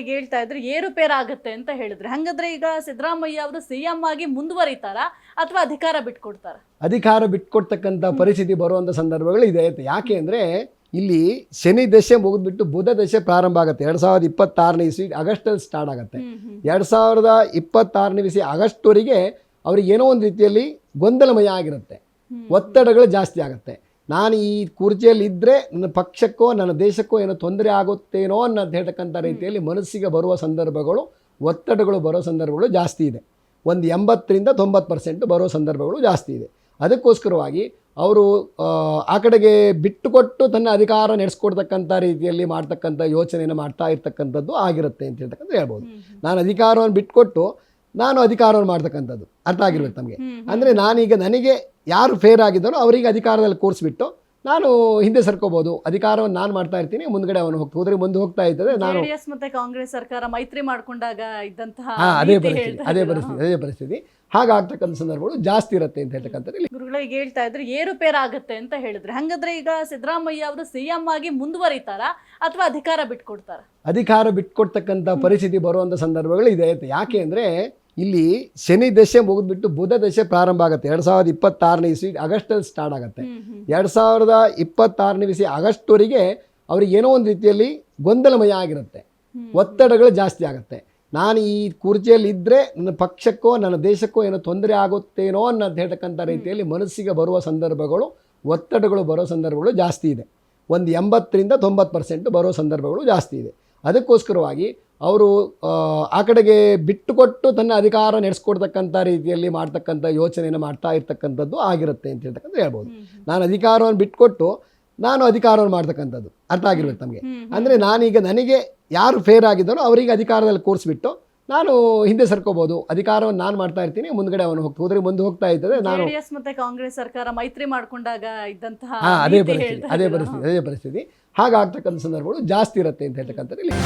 ಈಗ ಹೇಳ್ತಾ ಇದ್ರೆ ಏರುಪೇರು ಆಗುತ್ತೆ ಅಂತ ಹೇಳಿದ್ರೆ. ಹಂಗಂದ್ರೆ ಈಗ ಸಿದ್ದರಾಮಯ್ಯ ಅವರು ಸಿಎಂ ಆಗಿ ಮುಂದುವರಿತಾರ ಅಥವಾ ಅಧಿಕಾರ ಬಿಟ್ಕೊಡ್ತಾರ? ಅಧಿಕಾರ ಬಿಟ್ಕೊಡ್ತಕ್ಕಂಥ ಪರಿಸ್ಥಿತಿ ಬರುವಂಥ ಸಂದರ್ಭಗಳು ಇದೆ ಯಾಕೆ ಅಂದರೆ ಇಲ್ಲಿ ಶನಿ ದಶೆ ಮುಗಿದ್ಬಿಟ್ಟು ಬುಧ ದಶೆ ಪ್ರಾರಂಭ ಆಗುತ್ತೆ. ಎರಡು ಸಾವಿರದ ಇಪ್ಪತ್ತಾರನೇ ಇಸ್ವಿ ಆಗಸ್ಟಲ್ಲಿ ಸ್ಟಾರ್ಟ್ ಆಗುತ್ತೆ. ಎರಡು ಸಾವಿರದ ಇಪ್ಪತ್ತಾರನೇ ಇಸ್ವಿ ಆಗಸ್ಟ್ವರೆಗೆ ಅವ್ರಿಗೆ ಏನೋ ಒಂದು ರೀತಿಯಲ್ಲಿ ಗೊಂದಲಮಯ ಆಗಿರುತ್ತೆ. ಒತ್ತಡಗಳು ಜಾಸ್ತಿ ಆಗುತ್ತೆ. ನಾನು ಈ ಕುರ್ಚಿಯಲ್ಲಿ ಇದ್ದರೆ ನನ್ನ ಪಕ್ಷಕ್ಕೋ ನನ್ನ ದೇಶಕ್ಕೋ ಏನೋ ತೊಂದರೆ ಆಗುತ್ತೇನೋ ಅನ್ನೋದು ಹೇಳ್ತಕ್ಕಂಥ ರೀತಿಯಲ್ಲಿ ಮನಸ್ಸಿಗೆ ಬರುವ ಸಂದರ್ಭಗಳು ಒತ್ತಡಗಳು ಬರೋ ಸಂದರ್ಭಗಳು ಜಾಸ್ತಿ ಇದೆ. ಒಂದು ಎಂಬತ್ತರಿಂದ ತೊಂಬತ್ತು ಪರ್ಸೆಂಟ್ ಬರೋ ಸಂದರ್ಭಗಳು ಜಾಸ್ತಿ ಇದೆ. ಅದಕ್ಕೋಸ್ಕರವಾಗಿ ಅವರು ಆ ಕಡೆಗೆ ಬಿಟ್ಟುಕೊಟ್ಟು ತನ್ನ ಅಧಿಕಾರ ನಡೆಸ್ಕೊಡ್ತಕ್ಕಂಥ ರೀತಿಯಲ್ಲಿ ಮಾಡ್ತಕ್ಕಂಥ ಯೋಚನೆಯನ್ನು ಮಾಡ್ತಾ ಇರ್ತಕ್ಕಂಥದ್ದು ಆಗಿರುತ್ತೆ ಅಂತ ಹೇಳ್ತಕ್ಕಂಥ ಹೇಳ್ಬೋದು. ನಾನು ಅಧಿಕಾರವನ್ನು ಬಿಟ್ಕೊಟ್ಟು ನಾನು ಅಧಿಕಾರವನ್ನು ಮಾಡ್ತಕ್ಕಂಥದ್ದು. ಅರ್ಥ ಆಗಿರ್ಬೇಕು ನಮಗೆ. ಅಂದರೆ ನಾನೀಗ ನನಗೆ ಯಾರು ಫೇರ್ ಆಗಿದ್ದಾರೋ ಅವರಿಗೆ ಅಧಿಕಾರದಲ್ಲಿ ಕೂರಿಸ್ಬಿಟ್ಟು ನಾನು ಹಿಂದೆ ಸರ್ಕೋಬಹುದು ಅಧಿಕಾರವನ್ನು ನಾನು ಮಾಡ್ತಾ ಇರ್ತೀನಿ ಮುಂದ್ಗಡೆ ಅವನು ಹೋಗ್ತಾ ಹೋದ್ರೆ ಮುಂದೆ ಹೋಗ್ತಾ ಇರ್ತದೆ ನಾನು ಮತ್ತೆ ಕಾಂಗ್ರೆಸ್ ಸರ್ಕಾರ ಮೈತ್ರಿ ಮಾಡ್ಕೊಂಡಾಗ ಇದ್ದಂತಹ ಅದೇ ಪರಿಸ್ಥಿತಿ ಅದೇ ಪರಿಸ್ಥಿತಿ ಅದೇ ಪರಿಸ್ಥಿತಿ. ಹಾಗಾಗ್ತಕ್ಕಂಥ ಸಂದರ್ಭಗಳು ಜಾಸ್ತಿ ಇರುತ್ತೆ ಅಂತ ಹೇಳ್ತಕ್ಕಂಥದ್ದು ಇಲ್ಲಿ. ಗುರುಗಳೇ ಈಗ ಹೇಳ್ತಾ ಇದ್ರೆ ಏರುಪೇರು ಆಗುತ್ತೆ ಅಂತ ಹೇಳಿದ್ರೆ ಹಂಗಂದ್ರೆ ಈಗ ಸಿದ್ದರಾಮಯ್ಯ ಅವರು ಸಿಎಂ ಆಗಿ ಮುಂದುವರಿತಾರ ಅಥವಾ ಅಧಿಕಾರ ಬಿಟ್ಕೊಡ್ತಾರ? ಅಧಿಕಾರ ಬಿಟ್ಕೊಡ್ತಕ್ಕಂಥ ಪರಿಸ್ಥಿತಿ ಬರುವಂಥ ಸಂದರ್ಭಗಳು ಇದೆ ಯಾಕೆ ಅಂದರೆ ಇಲ್ಲಿ ಶನಿ ದಶೆ ಮುಗಿದ್ಬಿಟ್ಟು ಬುಧ ದಶೆ ಪ್ರಾರಂಭ ಆಗುತ್ತೆ. ಎರಡು ಸಾವಿರದ ಇಪ್ಪತ್ತಾರನೇ ಇಸ್ವಿ ಆಗಸ್ಟಲ್ಲಿ ಸ್ಟಾರ್ಟ್ ಆಗುತ್ತೆ. ಎರಡು ಸಾವಿರದ ಇಪ್ಪತ್ತಾರನೇ ಇಸಿ ಆಗಸ್ಟ್ವರೆಗೆ ಅವ್ರಿಗೆ ಏನೋ ಒಂದು ರೀತಿಯಲ್ಲಿ ಗೊಂದಲಮಯ ಆಗಿರುತ್ತೆ. ಒತ್ತಡಗಳು ಜಾಸ್ತಿ ಆಗುತ್ತೆ. ನಾನು ಈ ಕುರ್ಚಿಯಲ್ಲಿ ಇದ್ದರೆ ನನ್ನ ಪಕ್ಷಕ್ಕೋ ನನ್ನ ದೇಶಕ್ಕೋ ಏನೋ ತೊಂದರೆ ಆಗುತ್ತೇನೋ ಅನ್ನೋದು ಹೇಳ್ತಕ್ಕಂಥ ರೀತಿಯಲ್ಲಿ ಮನಸ್ಸಿಗೆ ಬರುವ ಸಂದರ್ಭಗಳು ಒತ್ತಡಗಳು ಬರೋ ಸಂದರ್ಭಗಳು ಜಾಸ್ತಿ ಇದೆ. ಒಂದು ಎಂಬತ್ತರಿಂದ ತೊಂಬತ್ತು ಪರ್ಸೆಂಟ್ ಬರೋ ಸಂದರ್ಭಗಳು ಜಾಸ್ತಿ ಇದೆ. ಅದಕ್ಕೋಸ್ಕರವಾಗಿ ಅವರು ಆ ಕಡೆಗೆ ಬಿಟ್ಟುಕೊಟ್ಟು ತನ್ನ ಅಧಿಕಾರ ನಡೆಸ್ಕೊಡ್ತಕ್ಕಂಥ ರೀತಿಯಲ್ಲಿ ಮಾಡ್ತಕ್ಕಂಥ ಯೋಚನೆಯನ್ನು ಮಾಡ್ತಾ ಇರ್ತಕ್ಕಂಥದ್ದು ಆಗಿರುತ್ತೆ ಅಂತ ಹೇಳ್ತಕ್ಕಂಥ ಹೇಳ್ಬೋದು. ನಾನು ಅಧಿಕಾರವನ್ನು ಬಿಟ್ಟುಕೊಟ್ಟು ನಾನು ಅಧಿಕಾರವನ್ನು ಮಾಡ್ತಕ್ಕಂಥದ್ದು. ಅರ್ಥ ಆಗಿರ್ಬೇಕು ನಮಗೆ. ಅಂದರೆ ನಾನೀಗ ನನಗೆ ಯಾರು ಫೇರ್ ಆಗಿದ್ದಾರೋ ಅವರಿಗೆ ಅಧಿಕಾರದಲ್ಲಿ ಕೂರಿಸ್ಬಿಟ್ಟು ನಾನು ಹಿಂದೆ ಸರ್ಕೋಬಹುದು ಅಧಿಕಾರವನ್ನು ನಾನು ಮಾಡ್ತಾ ಇರ್ತೀನಿ ಮುಂದ್ಗಡೆ ಅವನು ಹೋಗ್ತಾ ಹೋದ್ರೆ ಮುಂದೆ ಹೋಗ್ತಾ ಇರ್ತದೆ. ನಾನು ಮತ್ತೆ ಕಾಂಗ್ರೆಸ್ ಸರ್ಕಾರ ಮೈತ್ರಿ ಮಾಡ್ಕೊಂಡಾಗ ಇದ್ದಂತಹ ಅದೇ ಪರಿಸ್ಥಿತಿ ಅದೇ ಪರಿಸ್ಥಿತಿ ಅದೇ ಪರಿಸ್ಥಿತಿ. ಹಾಗಾಗ್ತಕ್ಕಂಥ ಸಂದರ್ಭಗಳು ಜಾಸ್ತಿ ಇರುತ್ತೆ ಅಂತ ಹೇಳ್ತಕ್ಕಂಥದ್ದು ಇಲ್ಲಿ.